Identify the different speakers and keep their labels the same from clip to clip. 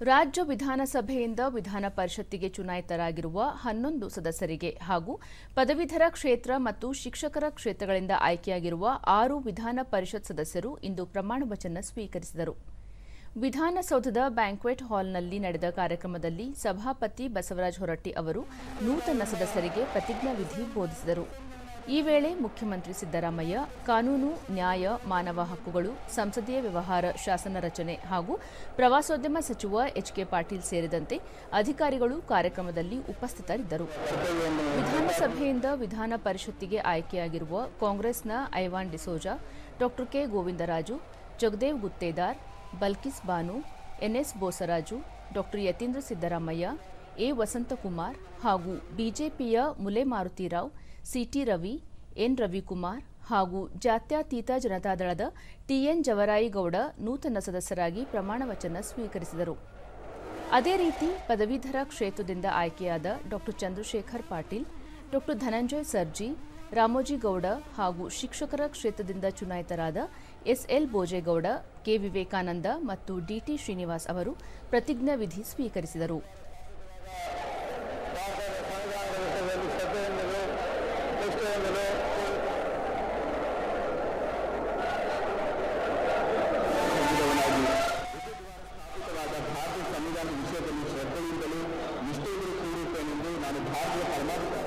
Speaker 1: ರಾಜ್ಯ ವಿಧಾನಸಭೆಯಿಂದ ವಿಧಾನ ಪರಿಷತ್ತಿಗೆ ಚುನಾಯಿತರಾಗಿರುವ ಹನ್ನೊಂದು ಸದಸ್ಯರಿಗೆ ಹಾಗೂ ಪದವೀಧರ ಕ್ಷೇತ್ರ ಮತ್ತು ಶಿಕ್ಷಕರ ಕ್ಷೇತ್ರಗಳಿಂದ ಆಯ್ಕೆಯಾಗಿರುವ ಆರು ವಿಧಾನ ಪರಿಷತ್ ಸದಸ್ಯರು ಇಂದು ಪ್ರಮಾಣ ವಚನ ಸ್ವೀಕರಿಸಿದರು. ವಿಧಾನಸೌಧದ ಬ್ಯಾಂಕ್ವೆಟ್ ಹಾಲ್ನಲ್ಲಿ ನಡೆದ ಕಾರ್ಯಕ್ರಮದಲ್ಲಿ ಸಭಾಪತಿ ಬಸವರಾಜ ಹೊರಟ್ಟಿ ಅವರು ನೂತನ ಸದಸ್ಯರಿಗೆ ಪ್ರತಿಜ್ಞಾವಿಧಿ ಬೋಧಿಸಿದರು. ಈ ವೇಳೆ ಮುಖ್ಯಮಂತ್ರಿ ಸಿದ್ದರಾಮಯ್ಯ, ಕಾನೂನು, ನ್ಯಾಯ, ಮಾನವ ಹಕ್ಕುಗಳು, ಸಂಸದೀಯ ವ್ಯವಹಾರ, ಶಾಸನ ರಚನೆ ಹಾಗೂ ಪ್ರವಾಸೋದ್ಯಮ ಸಚಿವ ಎಚ್ಕೆ ಪಾಟೀಲ್ ಸೇರಿದಂತೆ ಅಧಿಕಾರಿಗಳು ಕಾರ್ಯಕ್ರಮದಲ್ಲಿ ಉಪಸ್ಥಿತರಿದ್ದರು. ವಿಧಾನಸಭೆಯಿಂದ ವಿಧಾನ ಪರಿಷತ್ತಿಗೆ ಆಯ್ಕೆಯಾಗಿರುವ ಕಾಂಗ್ರೆಸ್ನ ಐವಾನ್ ಡಿಸೋಜಾ ಡಾ K Govindaraju, Jagadev Guttedar, Balkis Banu, N S Bosaraju ಡಾ ಯತೀಂದ್ರ ಸಿದ್ದರಾಮಯ್ಯ, ಎ ವಸಂತಕುಮಾರ್ ಹಾಗೂ ಬಿಜೆಪಿಯ Mule Maruthirao C T Ravi, N. Ravikumar ಹಾಗೂ ಜಾತ್ಯತೀತ ಜನತಾದಳದ ಟಿಎನ್ ಜವರಾಯಿಗೌಡ ನೂತನ ಸದಸ್ಯರಾಗಿ ಪ್ರಮಾಣ ವಚನ ಸ್ವೀಕರಿಸಿದರು. ಅದೇ ರೀತಿ ಪದವೀಧರ ಕ್ಷೇತ್ರದಿಂದ ಆಯ್ಕೆಯಾದ ಡಾಕ್ಟರ್ ಚಂದ್ರಶೇಖರ್ ಪಾಟೀಲ್ ಡಾಕ್ಟರ್ ಧನಂಜಯ್ ಸರ್ಜಿ ರಾಮೋಜಿಗೌಡ ಹಾಗೂ ಶಿಕ್ಷಕರ ಕ್ಷೇತ್ರದಿಂದ ಚುನಾಯಿತರಾದ S L Bojegowda K. Vivekananda ಮತ್ತು ಡಿಟಿ ಶ್ರೀನಿವಾಸ್ ಅವರು ಪ್ರತಿಜ್ಞಾವಿಧಿ ಸ್ವೀಕರಿಸಿದರು.
Speaker 2: ithar yaparlarsa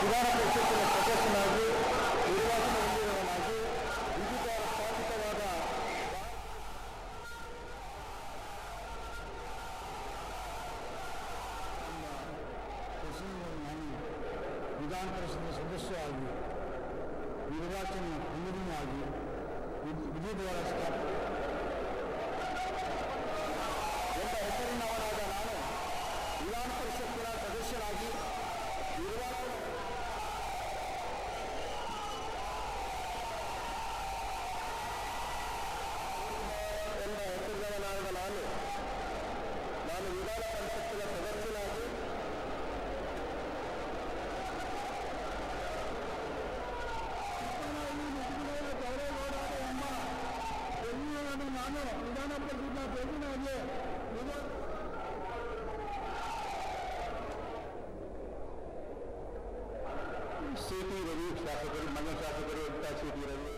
Speaker 2: Subhanahu wa ta'ala sakasınazı Uyuvatın önünde namazı Vücut olarak sabit havada Vidhan Parishad में सदस्य आगे निर्वाचन समिति में आगे विधि द्वारा स्थापित ನಾನು ವಿಧಾನ ಪರಿಷತ್ತಿನ ಸದಸ್ಯನಾಗಿ ನಾನು ವಿಧಾನ ಪರಿಷತ್ನ ಪ್ರತಿನಿಧಿಯಾಗಿ ಸಿಟಿ ರವಿ ಶಾಸಕರು ಮನೆ ಶಾಸಕರು ಅಂತ ಸಿಟಿ ರವಿ